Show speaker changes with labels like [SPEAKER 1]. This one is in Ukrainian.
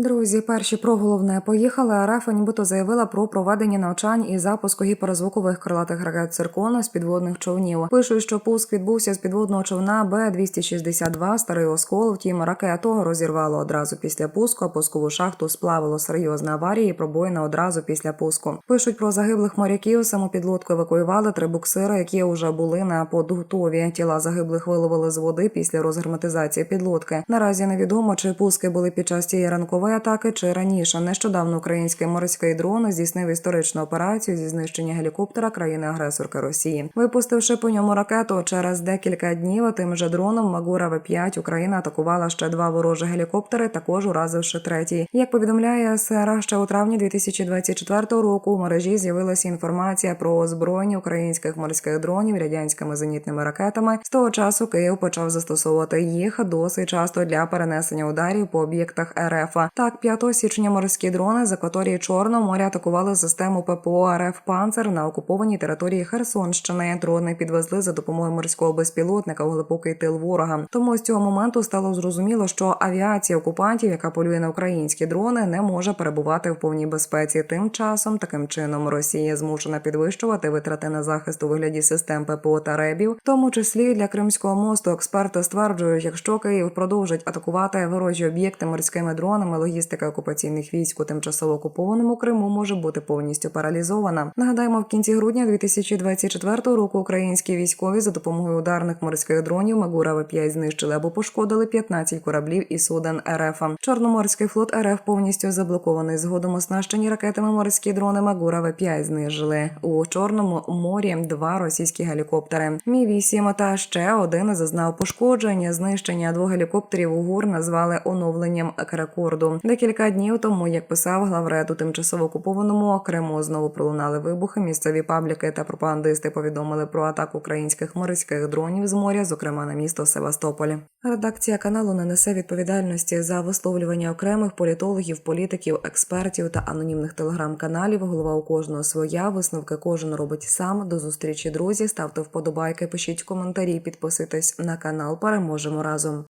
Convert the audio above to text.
[SPEAKER 1] Друзі, перші про головне поїхали. а РФ нібито заявила про проведення навчань і запуску гіперзвукових крилатих ракет циркона з підводних човнів. Пишуть, що пуск відбувся з підводного човна Б 262 старий оскол. Втім, ракету розірвало одразу після пуску. а Пускову шахту сплавило серйозна аварія і пробоїна одразу після пуску. Пишуть про загиблих моряків. Саму підлодку евакуювали три буксири, які вже були на подготові. Тіла загиблих виловили з води після розгерметизації підлодки. Наразі невідомо, чи пуски були під час цієї ранкової атаки чи раніше. Нещодавно український морський дрон здійснив історичну операцію зі знищення гелікоптера країни-агресорки Росії, випустивши по ньому ракету через декілька днів. Тим же дроном Магура В-5 Україна атакувала ще два ворожі гелікоптери, також уразивши третій. Як повідомляє СРА, ще у травні 2024 року у мережі з'явилася інформація про озброєння українських морських дронів радянськими зенітними ракетами. З того часу Київ почав застосовувати їх досить часто для перенесення ударів по об'єктах РФ. Так, 5 січня морські дрони з акваторії Чорного моря атакували систему ППО РФ Панцер на окупованій території Херсонщини. Дрони підвезли за допомогою морського безпілотника у глибокий тил ворога. Тому з цього моменту стало зрозуміло, що авіація окупантів, яка полює на українські дрони, не може перебувати в повній безпеці. Тим часом таким чином Росія змушена підвищувати витрати на захист у вигляді систем ППО та ребів, в тому числі для Кримського мосту. Експерти стверджують, якщо Київ продовжить атакувати ворожі об'єкти морськими дронами, логістика окупаційних військ у тимчасово окупованому Криму може бути повністю паралізована. Нагадаємо, в кінці грудня 2024 року українські військові за допомогою ударних морських дронів Магура В-5 знищили або пошкодили 15 кораблів і суден РФ. Чорноморський флот РФ повністю заблокований. Згодом оснащені ракетами морські дрони Магура В-5 знижили у Чорному морі два російські гелікоптери. Мі 8 та ще один зазнав пошкодження. Знищення двох гелікоптерів у ГУР назвали оновленням рекорду. Декілька днів тому, як писав главред у тимчасово окупованому Криму, знову пролунали вибухи. Місцеві пабліки та пропагандисти повідомили про атаку українських морських дронів з моря, зокрема на місто Севастополь. Редакція каналу не несе відповідальності за висловлювання окремих політологів, політиків, експертів та анонімних телеграм-каналів. Голова у кожного своя. Висновки кожен робить сам. До зустрічі, друзі. Ставте вподобайки, пишіть коментарі, підписуйтесь на канал. Переможемо разом.